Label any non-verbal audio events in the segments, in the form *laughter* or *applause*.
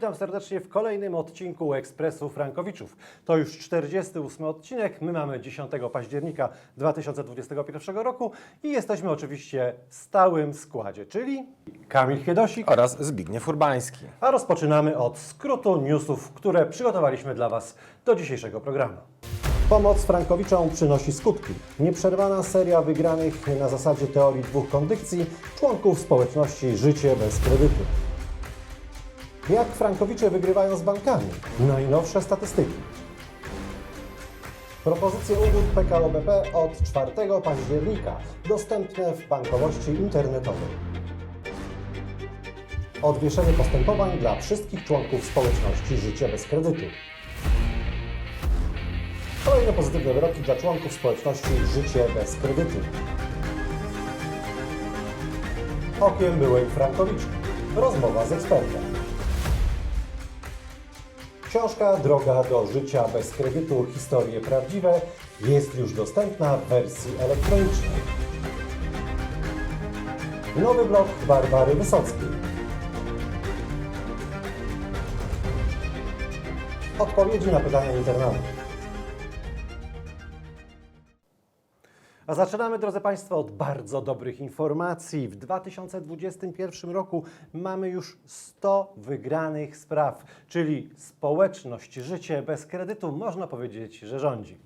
witam serdecznie w kolejnym odcinku Ekspresu Frankowiczów. To już 48 odcinek. My mamy 10 października 2021 roku i jesteśmy oczywiście w stałym składzie, czyli Kamil Chiedosik. oraz Zbigniew Urbański. A rozpoczynamy od skrótu newsów, które przygotowaliśmy dla Was do dzisiejszego programu. Pomoc Frankowiczom przynosi skutki. Nieprzerwana seria wygranych na zasadzie teorii dwóch kondycji członków społeczności Życie bez kredytu. Jak Frankowicze wygrywają z bankami? Najnowsze statystyki. Propozycje ugód PKO BP od 4 października dostępne w bankowości internetowej. Odwieszenie postępowań dla wszystkich członków społeczności Życie bez kredytu. Kolejne pozytywne wyroki dla członków społeczności Życie bez kredytu. Okiem byłej Frankowiczki. Rozmowa z ekspertem. Książka Droga do życia bez kredytu Historie prawdziwe jest już dostępna w wersji elektronicznej. Nowy blog Barbary Wysockiej. Odpowiedzi na pytania internautów. A zaczynamy, drodzy Państwo, od bardzo dobrych informacji. W 2021 roku mamy już 100 wygranych spraw, czyli społeczność Życie bez kredytu, można powiedzieć, że rządzi.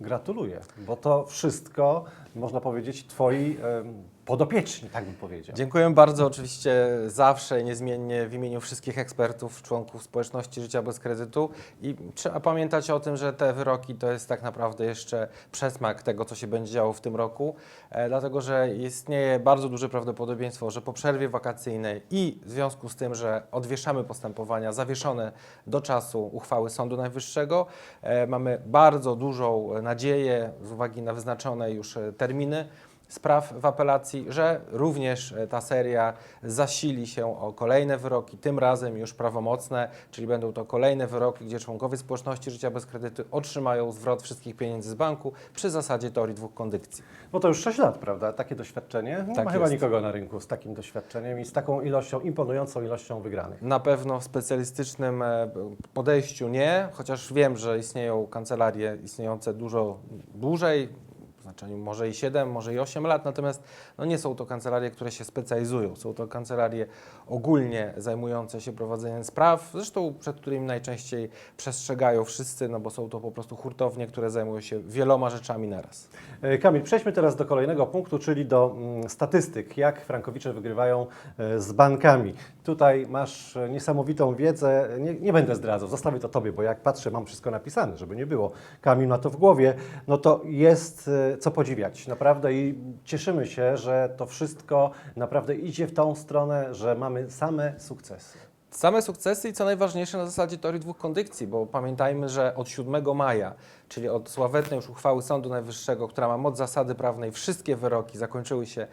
Gratuluję, bo to wszystko, można powiedzieć, Twoi em, podopieczni, tak bym powiedział. Dziękuję bardzo oczywiście zawsze niezmiennie w imieniu wszystkich ekspertów, członków społeczności życia bez kredytu i trzeba pamiętać o tym, że te wyroki to jest tak naprawdę jeszcze przesmak tego, co się będzie działo w tym roku, e, dlatego że istnieje bardzo duże prawdopodobieństwo, że po przerwie wakacyjnej i w związku z tym, że odwieszamy postępowania zawieszone do czasu uchwały Sądu Najwyższego, e, mamy bardzo dużą nadzieję z uwagi na wyznaczone już e, terminy, spraw w apelacji, że również e, ta seria zasili się o kolejne wyroki, tym razem już prawomocne, czyli będą to kolejne wyroki, gdzie członkowie społeczności życia bez kredytu otrzymają zwrot wszystkich pieniędzy z banku przy zasadzie teorii dwóch kondycji. Bo to już 6 lat, prawda? Takie doświadczenie. Nie Tak ma chyba jest. nikogo na rynku z takim doświadczeniem i z taką ilością, imponującą ilością wygranych. Na pewno w specjalistycznym e, podejściu nie, chociaż wiem, że istnieją kancelarie istniejące dużo dłużej, w znaczeniu może i 7, może i 8 lat, natomiast no nie są to kancelarie, które się specjalizują. Są to kancelarie ogólnie zajmujące się prowadzeniem spraw, zresztą przed którymi najczęściej przestrzegają wszyscy, no bo są to po prostu hurtownie, które zajmują się wieloma rzeczami naraz. E, Kamil, przejdźmy teraz do kolejnego punktu, czyli do mm, statystyk. Jak Frankowicze wygrywają e, z bankami. Tutaj masz e, niesamowitą wiedzę. Nie, nie będę zdradzał, zostawię to Tobie, bo jak patrzę, mam wszystko napisane, żeby nie było. Kamil ma to w głowie. No to jest co podziwiać, naprawdę. I cieszymy się, że to wszystko naprawdę idzie w tą stronę, że mamy same sukcesy. Same sukcesy i co najważniejsze na zasadzie teorii dwóch kondycji, bo pamiętajmy, że od 7 maja, czyli od sławetnej już uchwały Sądu Najwyższego, która ma moc zasady prawnej, wszystkie wyroki zakończyły się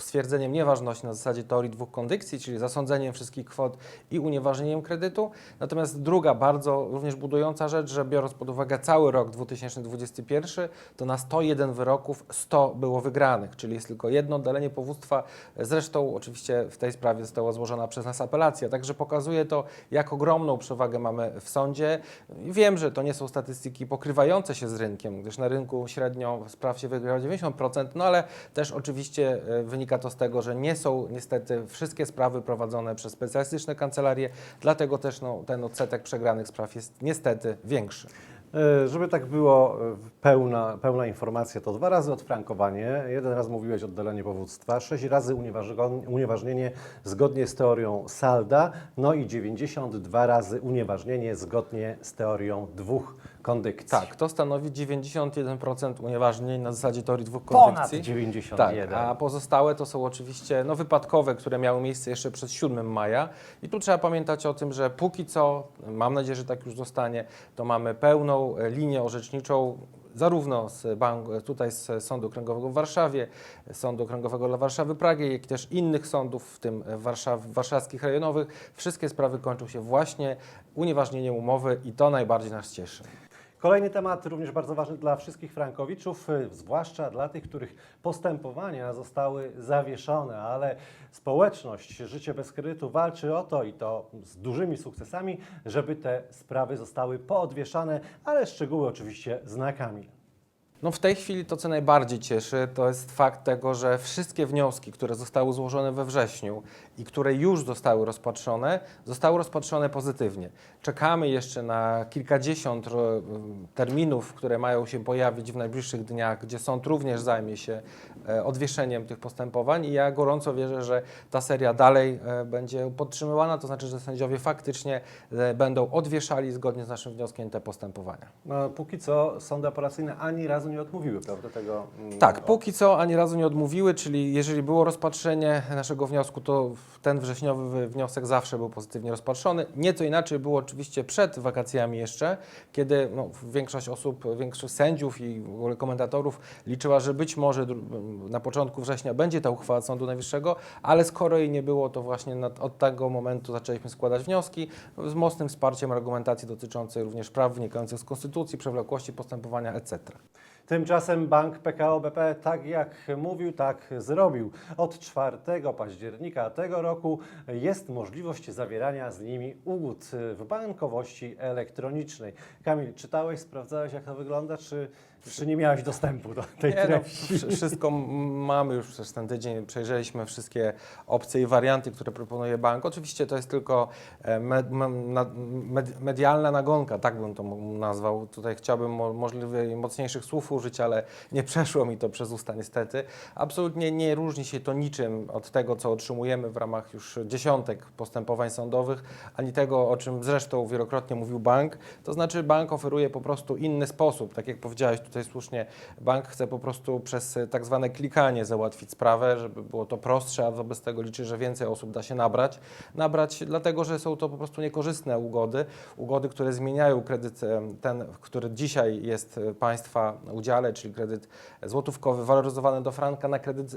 stwierdzeniem nieważności na zasadzie teorii dwóch kondycji, czyli zasądzeniem wszystkich kwot i unieważnieniem kredytu. Natomiast druga bardzo również budująca rzecz, że biorąc pod uwagę cały rok 2021, to na 101 wyroków 100 było wygranych, czyli jest tylko jedno oddalenie powództwa. Zresztą oczywiście w tej sprawie została złożona przez nas apelacja, także pokazuje to, jak ogromną przewagę mamy w sądzie. Wiem, że to nie są statystyki pokrywające się z rynkiem, gdyż na rynku średnio spraw się wygrywa 90%, no ale też oczywiście e, wynika to z tego, że nie są niestety wszystkie sprawy prowadzone przez specjalistyczne kancelarie, dlatego też no, ten odsetek przegranych spraw jest niestety większy. E, Żeby tak było e, pełna, pełna informacja, to dwa razy odfrankowanie, jeden raz mówiłeś oddalenie powództwa, sześć razy unieważnienie, zgodnie z teorią Salda, no i 92 razy unieważnienie zgodnie z teorią dwóch kondykcji. Tak, to stanowi 91% unieważnień na zasadzie teorii dwóch Ponad kondycji. 91. Tak, a pozostałe to są oczywiście no, wypadkowe, które miały miejsce jeszcze przed 7 maja. I tu trzeba pamiętać o tym, że póki co, mam nadzieję, że tak już zostanie, to mamy pełną e, linię orzeczniczą zarówno z bank, tutaj z Sądu Okręgowego w Warszawie, Sądu Okręgowego dla Warszawy Pragi, jak i też innych sądów, w tym Warszaw, warszawskich rejonowych. Wszystkie sprawy kończą się właśnie unieważnieniem umowy i to najbardziej nas cieszy. Kolejny temat, również bardzo ważny dla wszystkich frankowiczów, y, zwłaszcza dla tych, których postępowania zostały zawieszone, ale społeczność Życie bez kredytu walczy o to i to z dużymi sukcesami, żeby te sprawy zostały poodwieszane, ale szczegóły oczywiście znakami. No w tej chwili to, co najbardziej cieszy, to jest fakt tego, że wszystkie wnioski, które zostały złożone we wrześniu i które już zostały rozpatrzone, zostały rozpatrzone pozytywnie. Czekamy jeszcze na kilkadziesiąt ro- terminów, które mają się pojawić w najbliższych dniach, gdzie sąd również zajmie się e, odwieszeniem tych postępowań i ja gorąco wierzę, że ta seria dalej e, będzie podtrzymywana, to znaczy, że sędziowie faktycznie e, będą odwieszali zgodnie z naszym wnioskiem te postępowania. No, póki co sądy apelacyjne ani razu nie odmówiły, prawda, tego... mm, Tak, póki co ani razu nie odmówiły, czyli jeżeli było rozpatrzenie naszego wniosku, to ten wrześniowy wniosek zawsze był pozytywnie rozpatrzony. Nieco inaczej było oczywiście przed wakacjami jeszcze, kiedy no, większość osób, większość sędziów i komentatorów liczyła, że być może dru- na początku września będzie ta uchwała Sądu Najwyższego, ale skoro jej nie było, to właśnie nad, od tego momentu zaczęliśmy składać wnioski z mocnym wsparciem argumentacji dotyczącej również praw wynikających z Konstytucji, przewlekłości postępowania, etc. Tymczasem bank PKO BP tak jak mówił, tak zrobił. Od 4 października tego roku jest możliwość zawierania z nimi ugód w bankowości elektronicznej. Kamil, czytałeś, sprawdzałeś jak to wygląda, czy, czy nie miałeś dostępu do tej Nie, no, treści? wsz- wszystko mamy już przez ten tydzień. Przejrzeliśmy wszystkie opcje i warianty, które proponuje bank. Oczywiście to jest tylko e, med, med, medialna nagonka, tak bym to nazwał. Tutaj chciałbym mo, możliwie mocniejszych słów użyć, ale nie przeszło mi to przez usta niestety. Absolutnie nie różni się to niczym od tego, co otrzymujemy w ramach już dziesiątek postępowań sądowych, ani tego, o czym zresztą wielokrotnie mówił bank. To znaczy bank oferuje po prostu inny sposób. Tak jak powiedziałeś tutaj słusznie, bank chce po prostu przez e, tak zwane klikanie załatwić sprawę, żeby było to prostsze, a wobec tego liczy, że więcej osób da się nabrać. Nabrać dlatego, że są to po prostu niekorzystne ugody, ugody, które zmieniają kredyt e, ten, który dzisiaj jest e, państwa udziale, czyli kredyt złotówkowy waloryzowany do franka na kredyt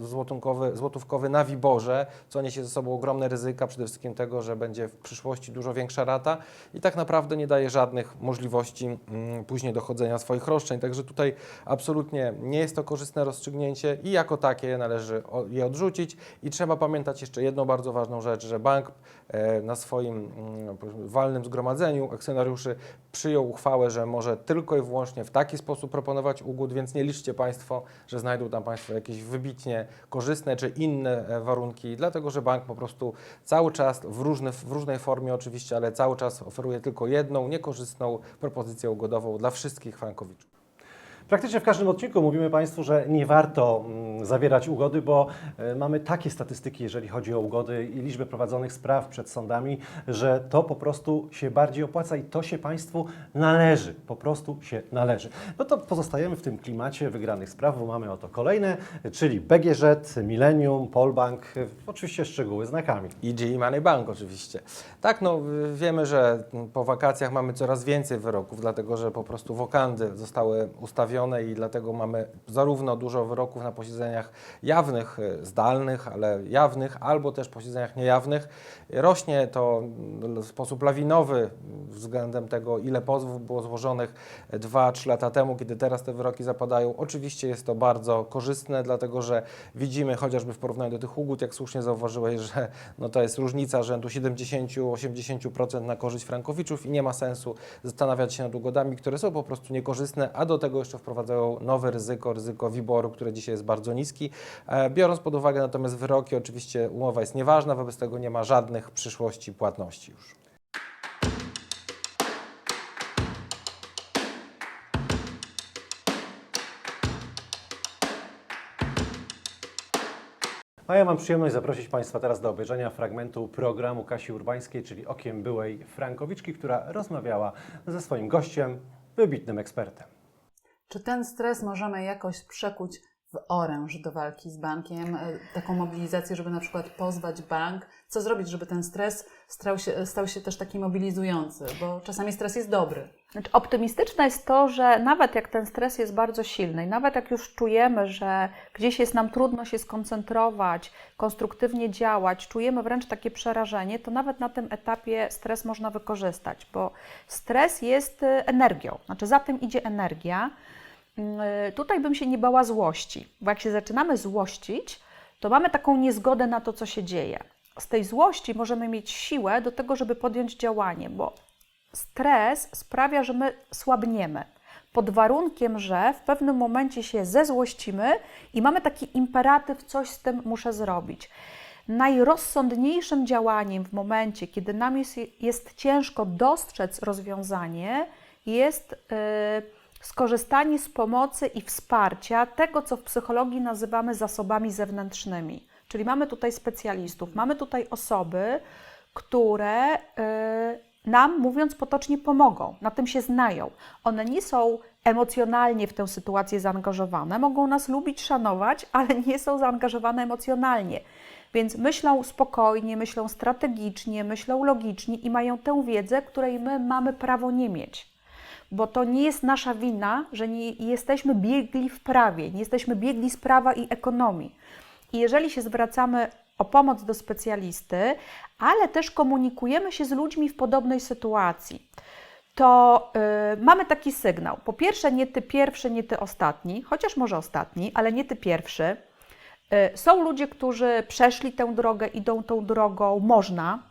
złotówkowy, złotówkowy na Wiborze, co niesie ze sobą ogromne ryzyka, przede wszystkim tego, że będzie w przyszłości dużo większa rata i tak naprawdę nie daje żadnych możliwości mm, później dochodzenia swoich roszczeń. Także tutaj absolutnie nie jest to korzystne rozstrzygnięcie i jako takie należy je odrzucić. I trzeba pamiętać jeszcze jedną bardzo ważną rzecz, że bank e, na swoim mm, walnym zgromadzeniu akcjonariuszy przyjął uchwałę, że może tylko i wyłącznie w taki sposób proponować ugód, więc nie liczcie Państwo, że znajdą tam Państwo jakieś wybitnie korzystne czy inne e, warunki, dlatego że bank po prostu cały czas w, różny, w różnej formie oczywiście, ale cały czas oferuje tylko jedną niekorzystną propozycję ugodową dla wszystkich frankowiczów. Praktycznie w każdym odcinku mówimy Państwu, że nie warto mm, zawierać ugody, bo e, mamy takie statystyki, jeżeli chodzi o ugody i liczbę prowadzonych spraw przed sądami, że to po prostu się bardziej opłaca i to się Państwu należy. Po prostu się należy. No to pozostajemy w tym klimacie wygranych spraw, bo mamy oto kolejne, czyli BGŻ, Millennium, Polbank, e, oczywiście szczegóły znakami. EG Money Bank oczywiście. Tak, no wiemy, że po wakacjach mamy coraz więcej wyroków, dlatego że po prostu wokandy zostały ustawione i dlatego mamy zarówno dużo wyroków na posiedzeniach jawnych, y, zdalnych, ale jawnych, albo też posiedzeniach niejawnych. Rośnie to mm, w sposób lawinowy względem tego, ile pozwów było złożonych 2-3 lata temu, kiedy teraz te wyroki zapadają. Oczywiście jest to bardzo korzystne, dlatego że widzimy chociażby w porównaniu do tych ugód, jak słusznie zauważyłeś, że no to jest różnica rzędu 70-80% na korzyść frankowiczów i nie ma sensu zastanawiać się nad ugodami, które są po prostu niekorzystne, a do tego jeszcze wprowadzają nowe ryzyko, ryzyko WIBOR-u, które dzisiaj jest bardzo niski. E, Biorąc pod uwagę natomiast wyroki, oczywiście umowa jest nieważna, wobec tego nie ma żadnych przyszłości płatności już. A ja mam przyjemność zaprosić Państwa teraz do obejrzenia fragmentu programu Kasi Urbańskiej, czyli Okiem byłej Frankowiczki, która rozmawiała ze swoim gościem, wybitnym ekspertem. Czy ten stres możemy jakoś przekuć w oręż do walki z bankiem? E, Taką mobilizację, żeby na przykład pozwać bank? Co zrobić, żeby ten stres stał się, stał się też taki mobilizujący? Bo czasami stres jest dobry. Znaczy, optymistyczne jest to, że nawet jak ten stres jest bardzo silny, i nawet jak już czujemy, że gdzieś jest nam trudno się skoncentrować, konstruktywnie działać, czujemy wręcz takie przerażenie, to nawet na tym etapie stres można wykorzystać, bo stres jest y, energią, znaczy za tym idzie energia. Y, Tutaj bym się nie bała złości, bo jak się zaczynamy złościć, to mamy taką niezgodę na to, co się dzieje. Z tej złości możemy mieć siłę do tego, żeby podjąć działanie, bo stres sprawia, że my słabniemy. Pod warunkiem, że w pewnym momencie się zezłościmy i mamy taki imperatyw, coś z tym muszę zrobić. Najrozsądniejszym działaniem w momencie, kiedy nam jest, jest ciężko dostrzec rozwiązanie, jest yy, skorzystanie z pomocy i wsparcia tego, co w psychologii nazywamy zasobami zewnętrznymi. Czyli mamy tutaj specjalistów, mamy tutaj osoby, które yy, nam, mówiąc potocznie, pomogą, na tym się znają. One nie są emocjonalnie w tę sytuację zaangażowane, mogą nas lubić, szanować, ale nie są zaangażowane emocjonalnie. Więc myślą spokojnie, myślą strategicznie, myślą logicznie i mają tę wiedzę, której my mamy prawo nie mieć. Bo to nie jest nasza wina, że nie jesteśmy biegli w prawie, nie jesteśmy biegli z prawa i ekonomii. I jeżeli się zwracamy o pomoc do specjalisty, ale też komunikujemy się z ludźmi w podobnej sytuacji, to y, mamy taki sygnał. Po pierwsze, nie ty pierwszy, nie ty ostatni, chociaż może ostatni, ale nie ty pierwszy. Y, są ludzie, którzy przeszli tę drogę, idą tą drogą, można.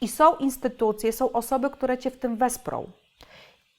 I są instytucje, są osoby, które cię w tym wesprą.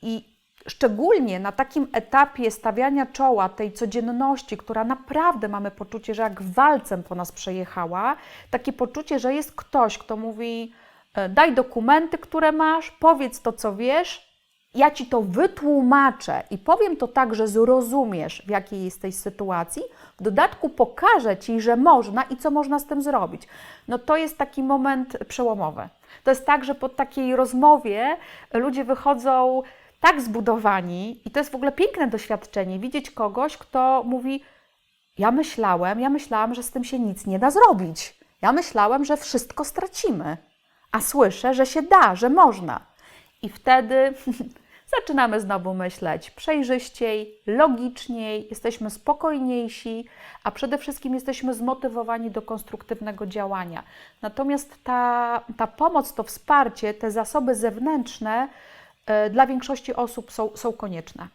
I szczególnie na takim etapie stawiania czoła tej codzienności, która naprawdę mamy poczucie, że jak walcem po nas przejechała, takie poczucie, że jest ktoś, kto mówi: e, daj dokumenty, które masz, powiedz to, co wiesz, ja ci to wytłumaczę i powiem to tak, że zrozumiesz, w jakiej jesteś sytuacji. W dodatku pokażę ci, że można i co można z tym zrobić. No to jest taki moment przełomowy. To jest tak, że po takiej rozmowie ludzie wychodzą tak zbudowani i to jest w ogóle piękne doświadczenie widzieć kogoś, kto mówi: Ja myślałem, ja myślałam, że z tym się nic nie da zrobić. Ja myślałem, że wszystko stracimy, a słyszę, że się da, że można. I wtedy *laughs* zaczynamy znowu myśleć przejrzyściej, logiczniej, jesteśmy spokojniejsi, a przede wszystkim jesteśmy zmotywowani do konstruktywnego działania. Natomiast ta, ta pomoc, to wsparcie, te zasoby zewnętrzne dla większości osób są, są konieczne.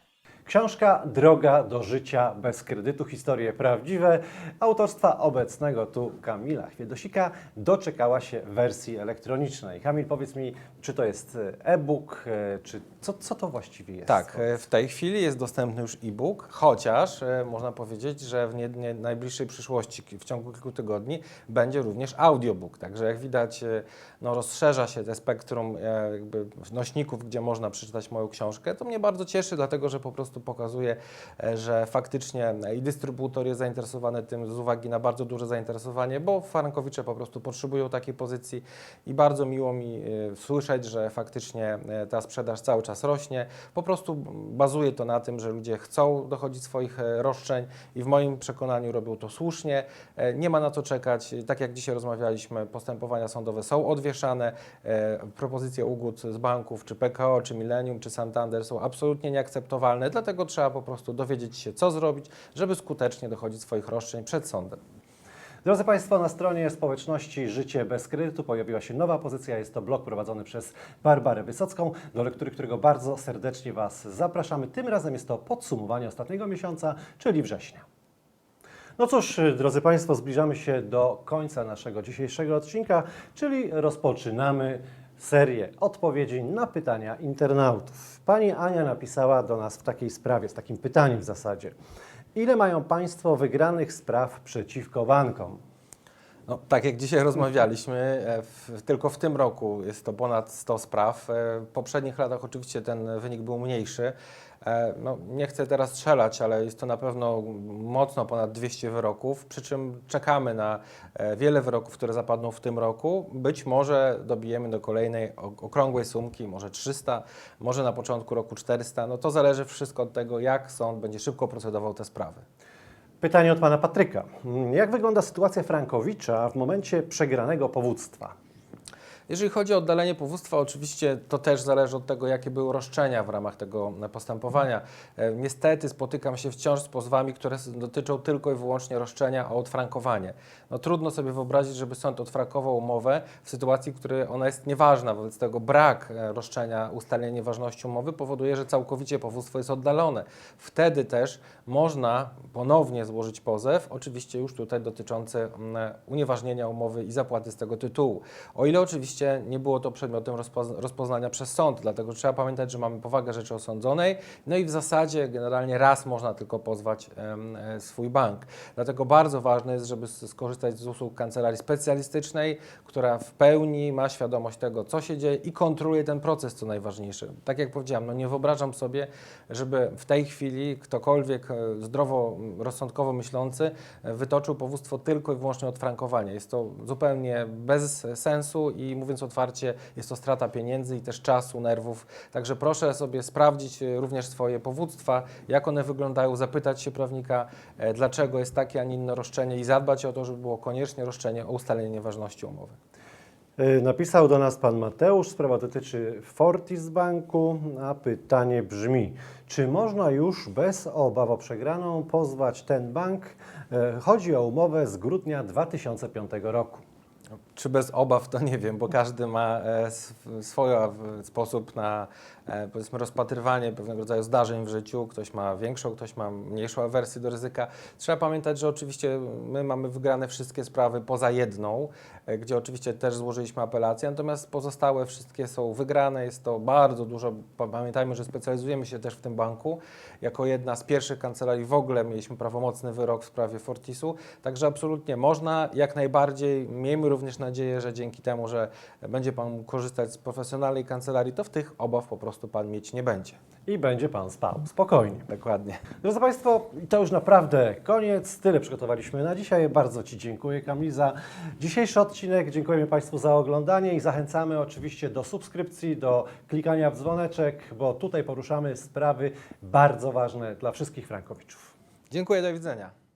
Książka Droga do życia bez kredytu, historie prawdziwe, autorstwa obecnego tu Kamila Chwiedosika, doczekała się wersji elektronicznej. Kamil, powiedz mi, czy to jest e-book, e, czy co, co to właściwie jest? Tak, e, w tej chwili jest dostępny już e-book, chociaż e, można powiedzieć, że w nie, nie najbliższej przyszłości, w ciągu kilku tygodni, będzie również audiobook. Także jak widać, e, no, rozszerza się te spektrum e, jakby nośników, gdzie można przeczytać moją książkę. To mnie bardzo cieszy, dlatego że po prostu pokazuje, e, że faktycznie i dystrybutor jest zainteresowany tym z uwagi na bardzo duże zainteresowanie, bo Frankowicze po prostu potrzebują takiej pozycji i bardzo miło mi e, słyszeć, że faktycznie e, ta sprzedaż cały czas rośnie. Po prostu bazuje to na tym, że ludzie chcą dochodzić swoich roszczeń i w moim przekonaniu robią to słusznie. Nie ma na to czekać. Tak jak dzisiaj rozmawialiśmy, postępowania sądowe są odwieszane. Propozycje ugód z banków, czy PKO, czy Millennium, czy Santander są absolutnie nieakceptowalne. Dlatego trzeba po prostu dowiedzieć się, co zrobić, żeby skutecznie dochodzić swoich roszczeń przed sądem. Drodzy Państwo, na stronie społeczności Życie bez kredytu pojawiła się nowa pozycja. Jest to blog prowadzony przez Barbarę Wysocką, do lektury którego bardzo serdecznie Was zapraszamy. Tym razem jest to podsumowanie ostatniego miesiąca, czyli września. No cóż, drodzy Państwo, zbliżamy się do końca naszego dzisiejszego odcinka, czyli rozpoczynamy serię odpowiedzi na pytania internautów. Pani Ania napisała do nas w takiej sprawie, z takim pytaniem w zasadzie. Ile mają Państwo wygranych spraw przeciwko bankom? No, tak jak dzisiaj rozmawialiśmy, e, w, tylko w tym roku jest to ponad 100 spraw. E, W poprzednich latach oczywiście ten wynik był mniejszy. E, No, nie chcę teraz strzelać, ale jest to na pewno mocno ponad 200 wyroków, przy czym czekamy na e, wiele wyroków, które zapadną w tym roku. Być może dobijemy do kolejnej okrągłej sumki, może 300, może na początku roku 400. No to zależy wszystko od tego, jak sąd będzie szybko procedował te sprawy. Pytanie od Pana Patryka. Jak wygląda sytuacja Frankowicza w momencie przegranego powództwa? Jeżeli chodzi o oddalenie powództwa, oczywiście to też zależy od tego, jakie były roszczenia w ramach tego postępowania. E, Niestety spotykam się wciąż z pozwami, które dotyczą tylko i wyłącznie roszczenia o odfrankowanie. No, trudno sobie wyobrazić, żeby sąd odfrankował umowę w sytuacji, w której ona jest nieważna. Wobec tego brak e, roszczenia, ustalenia nieważności umowy powoduje, że całkowicie powództwo jest oddalone. Wtedy też można ponownie złożyć pozew, oczywiście już tutaj dotyczący mm, unieważnienia umowy i zapłaty z tego tytułu. O ile oczywiście nie było to przedmiotem rozpoz- rozpoznania przez sąd, dlatego trzeba pamiętać, że mamy powagę rzeczy osądzonej, no i w zasadzie generalnie raz można tylko pozwać e, swój bank. Dlatego bardzo ważne jest, żeby skorzystać z usług kancelarii specjalistycznej, która w pełni ma świadomość tego, co się dzieje i kontroluje ten proces, co najważniejsze. Tak jak powiedziałem, no nie wyobrażam sobie, żeby w tej chwili ktokolwiek e, zdrowo, m, rozsądkowo myślący e, wytoczył powództwo tylko i wyłącznie od frankowania. Jest to zupełnie bez sensu i mówiąc otwarcie, jest to strata pieniędzy i też czasu, nerwów. Także proszę sobie sprawdzić e, również swoje powództwa, jak one wyglądają, zapytać się prawnika, e, dlaczego jest takie, a nie inne roszczenie i zadbać o to, żeby było koniecznie roszczenie o ustalenie nieważności umowy. Y, Napisał do nas pan Mateusz, sprawa dotyczy Fortis Banku, a pytanie brzmi, czy można już bez obaw o przegraną pozwać ten bank? E, Chodzi o umowę z grudnia 2005 roku. Czy bez obaw, to nie wiem, bo każdy ma e, sw- swój e, sposób na e, powiedzmy rozpatrywanie pewnego rodzaju zdarzeń w życiu. Ktoś ma większą, ktoś ma mniejszą awersję do ryzyka. Trzeba pamiętać, że oczywiście my mamy wygrane wszystkie sprawy poza jedną, e, gdzie oczywiście też złożyliśmy apelację, natomiast pozostałe wszystkie są wygrane. Jest to bardzo dużo. Pa- Pamiętajmy, że specjalizujemy się też w tym banku. Jako jedna z pierwszych kancelarii w ogóle mieliśmy prawomocny wyrok w sprawie Fortisu, także absolutnie można, jak najbardziej. Miejmy również nadzieję, że dzięki temu, że będzie Pan korzystać z profesjonalnej kancelarii, to w tych obaw po prostu Pan mieć nie będzie. I będzie pan spał spokojnie. Dokładnie. Drodzy Państwo, to już naprawdę koniec. Tyle przygotowaliśmy na dzisiaj. Bardzo Ci dziękuję, Kamil, za dzisiejszy odcinek. Dziękujemy Państwu za oglądanie i zachęcamy oczywiście do subskrypcji, do klikania w dzwoneczek, bo tutaj poruszamy sprawy bardzo ważne dla wszystkich Frankowiczów. Dziękuję, do widzenia.